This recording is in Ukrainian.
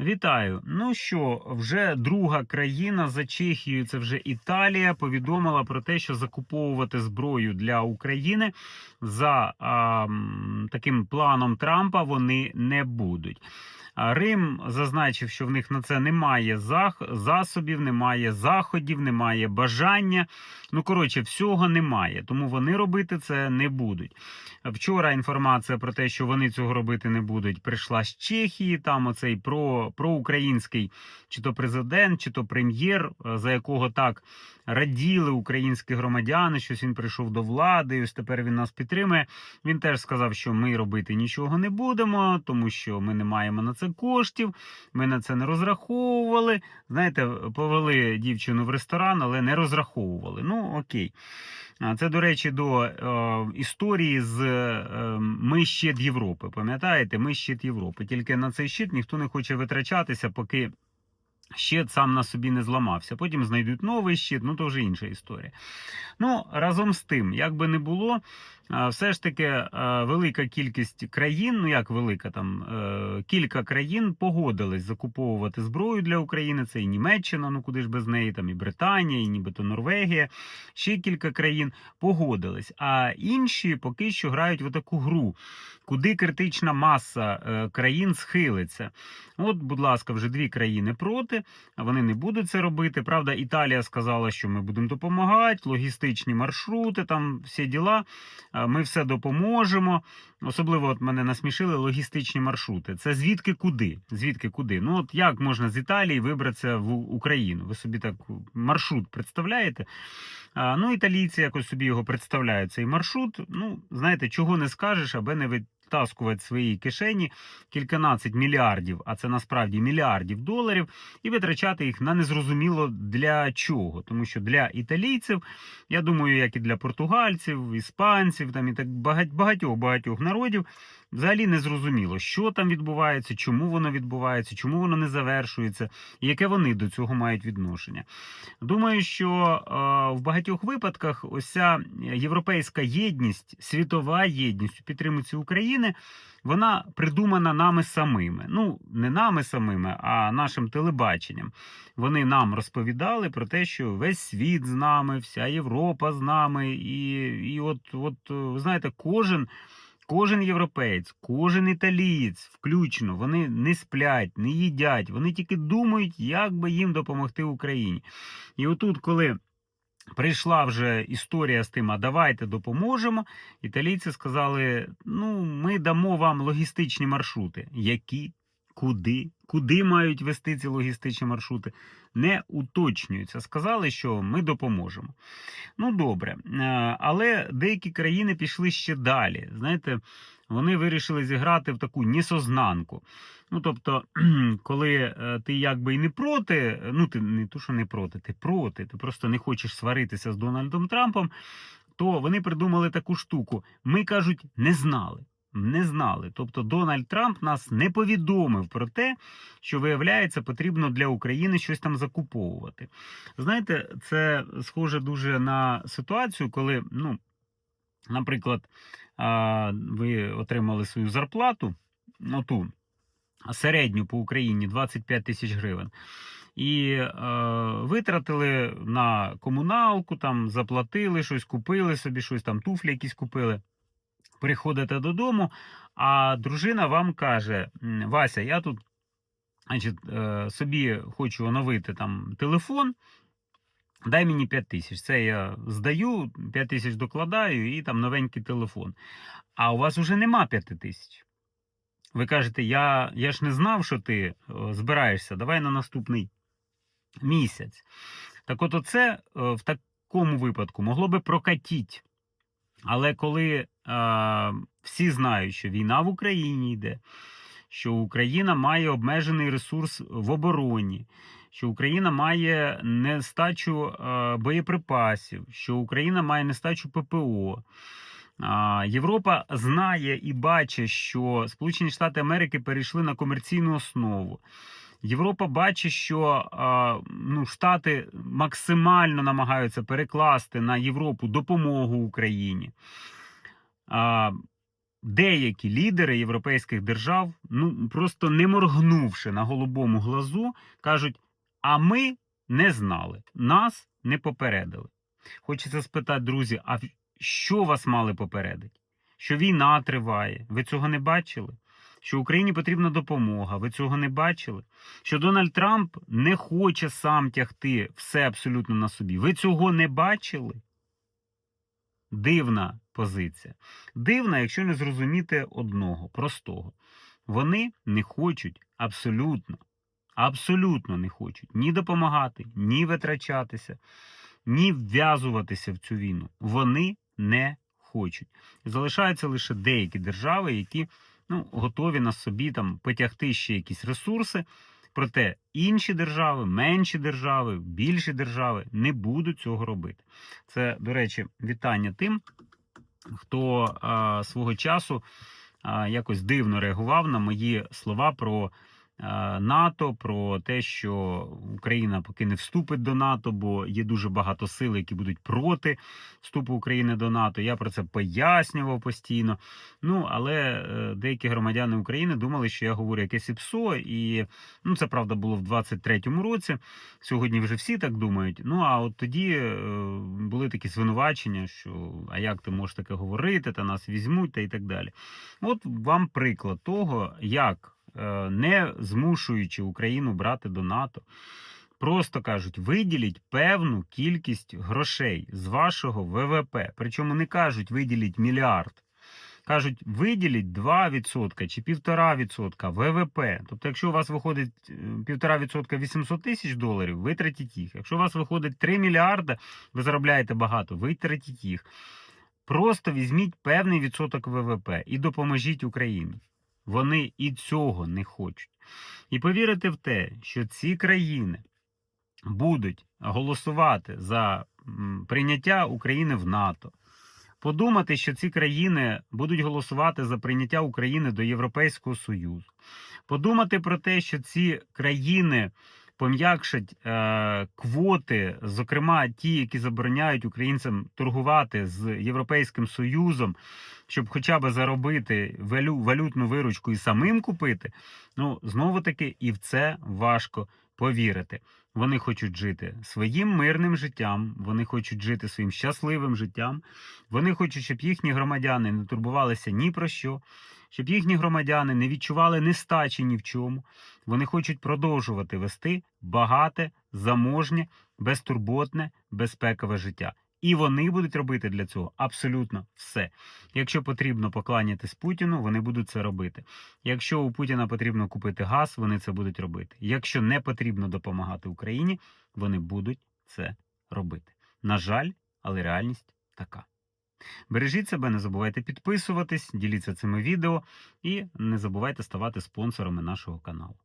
Вітаю. Ну що, вже друга країна за Чехією, це вже Італія, повідомила про те, що закуповувати зброю для України за а, таким планом Трампа вони не будуть. Рим зазначив, що в них на це немає засобів, немає заходів, немає бажання. Ну коротше, всього немає, тому вони робити це не будуть. Вчора інформація про те, що вони цього робити не будуть, прийшла з Чехії. Там оцей про, проукраїнський чи то президент, чи то прем'єр, е, за якого так раділи українські громадяни, що він прийшов до влади. і Ось тепер він нас підтримує. Він теж сказав, що ми робити нічого не будемо, тому що ми не маємо на це коштів. Ми на це не розраховували. Знаєте, повели дівчину в ресторан, але не розраховували. Ну окей. А Це, до речі, до е, історії з е, ми щит Європи. Пам'ятаєте, ми щит Європи. Тільки на цей щит ніхто не хоче витрачатися, поки щит сам на собі не зламався. Потім знайдуть новий щит, ну то вже інша історія. Ну, разом з тим, як би не було, е, все ж таки велика кількість країн, ну як велика там, е, кілька країн погодились закуповувати зброю для України. Це і Німеччина, ну куди ж без неї, там і Британія, і нібито Норвегія. Ще кілька країн погодились. А інші поки що грають в таку гру, куди критична маса е, країн схилиться. От, будь ласка, вже дві країни проти, вони не будуть це робити. Правда, Італія сказала, що ми будемо допомагати, логістичні маршрути, там всі діла. Е, Ми все допоможемо. Особливо от мене насмішили логістичні маршрути. Це звідки куди? Звідки куди? Ну от як можна з Італії вибратися в Україну? Ви собі так маршрут представляєте? Ну, італійці якось собі його представляють, цей маршрут. Ну, знаєте, чого не скажеш, аби не витаскувати в своєї кишені кільканадцять мільярдів, а це насправді мільярдів доларів, і витрачати їх на незрозуміло для чого. Тому що для італійців, я думаю, як і для португальців, іспанців, там і так багатьох багатьох народів. Взагалі не зрозуміло, що там відбувається, чому воно відбувається, чому воно не завершується, і яке вони до цього мають відношення. Думаю, що е, в багатьох випадках ось європейська єдність, світова єдність у підтримці України, вона придумана нами самими. Ну, не нами самими, а нашим телебаченням. Вони нам розповідали про те, що весь світ з нами, вся Європа з нами, і, і от, от, ви знаєте, кожен. Кожен європеєць, кожен італієць, включно, вони не сплять, не їдять, вони тільки думають, як би їм допомогти Україні. І отут, коли прийшла вже історія з тим, а давайте допоможемо, італійці сказали: ну, ми дамо вам логістичні маршрути. Які? Куди? Куди мають вести ці логістичні маршрути? Не уточнюється. Сказали, що ми допоможемо. Ну, добре. Е, Але деякі країни пішли ще далі. Знаєте, вони вирішили зіграти в таку несознанку. Ну, тобто, коли е, ти якби і не проти, ну ти не то, що не проти, ти проти, ти просто не хочеш сваритися з Дональдом Трампом, то вони придумали таку штуку. Ми кажуть, не знали. Не знали. Тобто Дональд Трамп нас не повідомив про те, що виявляється, потрібно для України щось там закуповувати. Знаєте, це схоже дуже на ситуацію, коли, ну, наприклад, ви отримали свою зарплату, ну ту середню по Україні 25 тисяч гривень. І е, витратили на комуналку, там заплатили щось, купили собі щось, там туфлі якісь купили. Приходите додому, а дружина вам каже: Вася, я тут значить, е, собі хочу оновити там телефон. Дай мені 5 тисяч. Це я здаю, 5 тисяч докладаю і там новенький телефон. А у вас вже нема 5 тисяч. Ви кажете, я, я ж не знав, що ти е, збираєшся. Давай на наступний місяць. Так от оце е, в такому випадку могло би прокатіть. Але коли всі знають, що війна в Україні йде, що Україна має обмежений ресурс в обороні, що Україна має нестачу е, боєприпасів, що Україна має нестачу ППО. Європа знає і бачить, що Сполучені Штати Америки перейшли на комерційну основу. Європа бачить, що ну, Штати максимально намагаються перекласти на Європу допомогу Україні. А, деякі лідери європейських держав, ну просто не моргнувши на голубому глазу, кажуть: а ми не знали, нас не попередили. Хочеться спитати, друзі, а що вас мали попередити? Що війна триває? Ви цього не бачили? Що Україні потрібна допомога? Ви цього не бачили? Що Дональд Трамп не хоче сам тягти все абсолютно на собі? Ви цього не бачили? Дивна позиція. Дивна, якщо не зрозуміти одного простого. Вони не хочуть абсолютно, абсолютно не хочуть ні допомагати, ні витрачатися, ні вв'язуватися в цю війну. Вони не хочуть. Залишаються лише деякі держави, які ну, готові на собі там потягти ще якісь ресурси. Проте інші держави, менші держави, більші держави не будуть цього робити. Це, до речі, вітання тим, хто свого часу якось дивно реагував на мої слова про НАТО, про те, що Україна поки не вступить до НАТО, бо є дуже багато сил, які будуть проти вступу України до НАТО. Я про це пояснював постійно. Ну, але е, деякі громадяни України думали, що я говорю якесь ІПСО, і ну, це правда було в 23-му році. Сьогодні вже всі так думають. Ну а от тоді е, були такі звинувачення, що а як ти можеш таке говорити, та нас візьмуть, та і так далі. От вам приклад того, як е, не змушуючи Україну брати до НАТО. Просто кажуть, виділіть певну кількість грошей з вашого ВВП. Причому не кажуть виділіть мільярд. Кажуть, виділіть 2% чи 1,5% ВВП. Тобто, якщо у вас виходить е, 1,5% 800 тисяч доларів, витратіть їх. Якщо у вас виходить 3 мільярди, ви заробляєте багато, витратіть їх. Просто візьміть певний відсоток ВВП і допоможіть Україні. Вони і цього не хочуть. І повірити в те, що ці країни будуть голосувати за прийняття України в НАТО. Подумати, що ці країни будуть голосувати за прийняття України до Європейського Союзу. Подумати про те, що ці країни пом'якшать е, квоти, зокрема ті, які забороняють українцям торгувати з Європейським Союзом, щоб хоча б заробити валю, валютну виручку і самим купити. Ну знову таки, і в це важко повірити. Вони хочуть жити своїм мирним життям, вони хочуть жити своїм щасливим життям. Вони хочуть, щоб їхні громадяни не турбувалися ні про що, щоб їхні громадяни не відчували нестачі ні в чому. Вони хочуть продовжувати вести багате, заможнє, безтурботне, безпекове життя. І вони будуть робити для цього абсолютно все. Якщо потрібно покланятись Путіну, вони будуть це робити. Якщо у Путіна потрібно купити газ, вони це будуть робити. Якщо не потрібно допомагати Україні, вони будуть це робити. На жаль, але реальність така. Бережіть себе, не забувайте підписуватись, діліться цими відео і не забувайте ставати спонсорами нашого каналу.